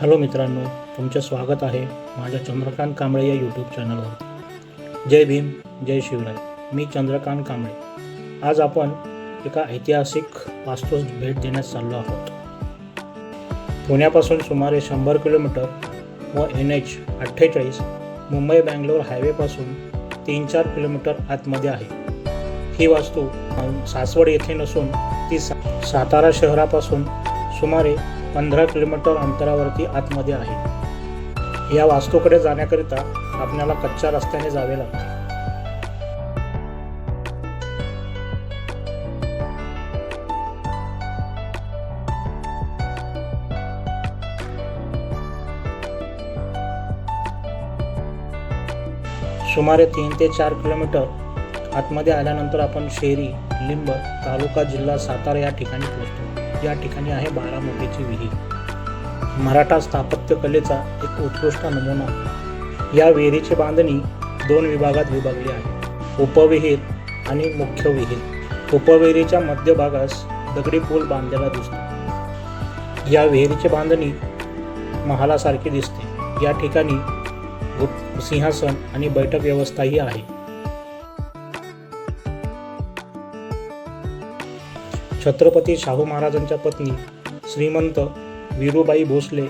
Hello मित्रांनो तुमचे स्वागत आहे माझ्या चंद्रकांत कांबळे या यूट्यूब चॅनलवर जय भीम जय शिवराय. मी चंद्रकांत कांबळे. आज आपण एका ऐतिहासिक वास्तूस भेट देण्यास चाललो आहोत. पुण्यापासून सुमारे शंभर किलोमीटर व एन एच अठ्ठेचाळीस मुंबई बँगलोर हायवेपासून तीन चार किलोमीटर आतमध्ये आहे. ही वास्तू सासवड येथे नसून ती सा सातारा शहरापासून सुमारे पंधरा किलोमीटर अंतरावरती आतमध्ये आहे. या वास्तूकडे जाण्याकरिता आपल्याला कच्च्या रस्त्याने जावे लागते. सुमारे तीन ते चार किलोमीटर आतमध्ये आल्यानंतर आपण शेरी लिंब तालुका जिल्हा सातारा या ठिकाणी पोहोचतो. या ठिकाणी आहे बारामतीची विहीर. मराठा स्थापत्यकलेचा एक उत्कृष्ट नमुना. या विहिरीची बांधणी दोन विभागात विभागली आहे. उपविहीर आणि मुख्य विहीर. उपविहिरीच्या मध्यभागास दगडी पूल बांधलेला दिसतो. या विहिरीची बांधणी महालासारखी दिसते. या ठिकाणी सिंहासन आणि बैठक व्यवस्थाही आहे. छत्रपती शाहू महाराजांच्या पत्नी श्रीमंत वीरूबाई भोसले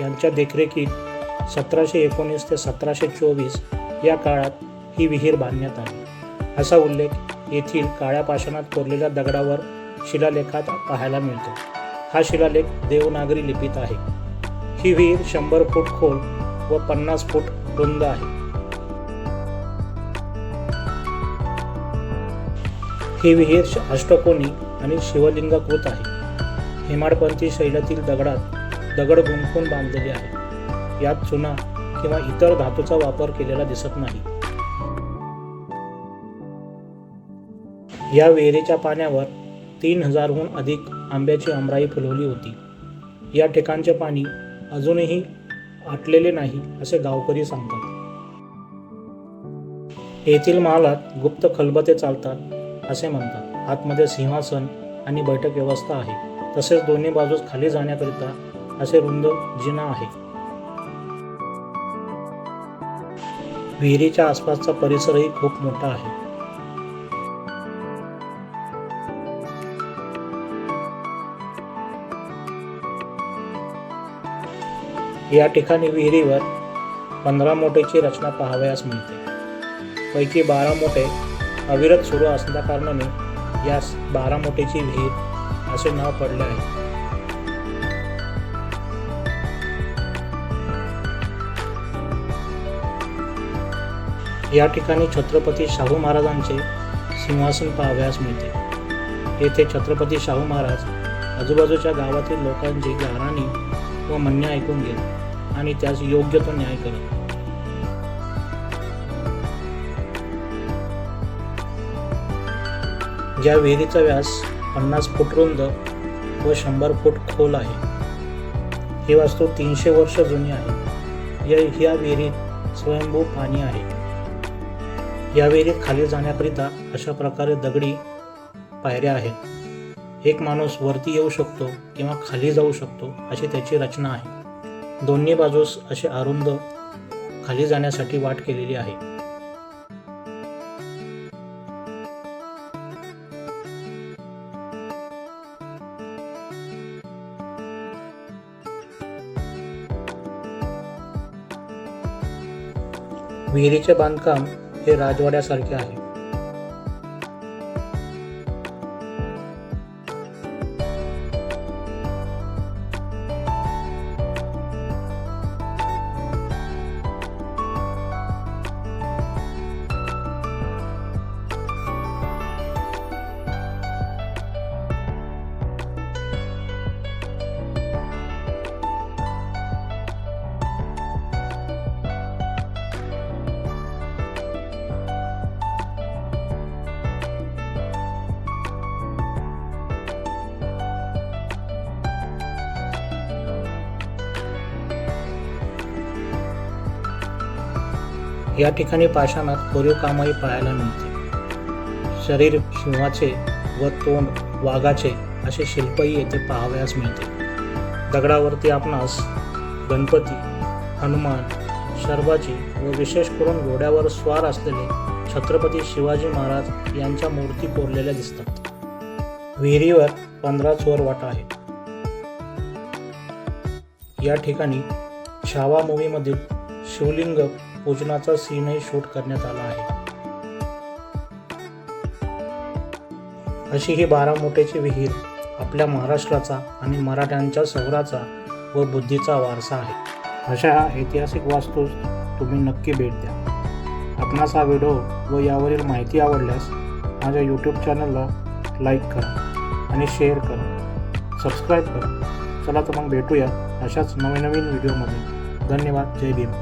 यांच्या देखरेखीत सतराशे एकोणीस ते सतराशे चोवीस या काळात ही विहीर बांधण्यात आली. असा उल्लेख येथील काळ्या पाषाणात कोरलेल्या दगडावर शिलालेखात पाहायला मिळतो. हा शिलालेख देवनागरी लिपीत आहे. ही विहीर शंभर फूट खोल व पन्नास फूट रुंद आहे. ही विहीर श- अष्टकोनी आणि शिवलिंगाकृत आहे. हेमाडपंथी शैलातील दगडात दगड गुंफून बांधलेले आहे यात चुना किंवा इतर धातूचा वापर केलेला दिसत नाही. या विहिरीच्या पाण्यावर तीन हजारहून अधिक आंब्याची आमराई फुलवली होती. या ठिकाणचे पाणी अजूनही आटलेले नाही असे गावकरी सांगतात. येथील महालात गुप्त खलबते चालतात असे म्हणतात. आतमध्ये सिंहासन आणि बैठक व्यवस्था आहे. तसेच दोन्ही बाजूस खाली जाण्याकरिता असे रुंद जिना आहे. विहिरीच्या आसपासचा परिसरही खूप मोठा आहे. या ठिकाणी विहिरीवर पंधरा मोठेची रचना पाहावयास मिळते. पैकी बारा मोठे अविरत सुरू असल्या कारणाने यास बारामोठीची विहीर असे नाव पडले आहे. या ठिकाणी छत्रपती शाहू महाराजांचे सिंहासन पाहाव्यास मिळते. येथे छत्रपती शाहू महाराज आजूबाजूच्या गावातील लोकांची गाराणी व म्हणणे ऐकून घेत आणि त्यास योग्य तो न्याय करत. ज्या विहिरीचा व्यास पन्नास फूट रुंद व शंभर फूट खोल आहे ही वास्तू तीनशे वर्ष जुनी आहे. या ह्या विहिरीत स्वयंभू पाणी आहे. या विहिरीत खाली जाण्याकरिता अशा प्रकारे दगडी पायऱ्या आहेत. एक माणूस वरती येऊ शकतो किंवा खाली जाऊ शकतो अशी त्याची रचना आहे. दोन्ही बाजूस असे अरुंद खाली जाण्यासाठी वाट केलेली आहे. विहिरीचे बांधकाम हे राजवाड्यासारखे आहे. या ठिकाणी पाषाणात कोरीव कामही पाहायला मिळते. शरीर सिंहाचे व तोंड वाघाचे असे शिल्पही येथे पाहावयास मिळते. दगडावरती आपणास गणपती हनुमान शर्वाजी व विशेष करून घोड्यावर स्वार असलेले छत्रपती शिवाजी महाराज यांच्या मूर्ती कोरलेल्या दिसतात. विहिरीवर पंधरा चोर वाटा आहे या ठिकाणी छावा मूवीमधील शिवलिंग पूजनाचा सीनही शूट करण्यात आला आहे. अशी ही बारामोटेची विहीर आपल्या महाराष्ट्राचा आणि मराठ्यांच्या सौराचा व बुद्धीचा वारसा आहे. अशा ऐतिहासिक वास्तूस तुम्ही नक्की भेट द्या. आपणास हा व्हिडिओ व यावरील माहिती आवडल्यास माझ्या यूट्यूब चॅनलला लाईक करा आणि शेअर करा. सबस्क्राईब करा. चला तर मग भेटूया अशाच नवीन नवीन व्हिडिओमध्ये. धन्यवाद. जय भीम.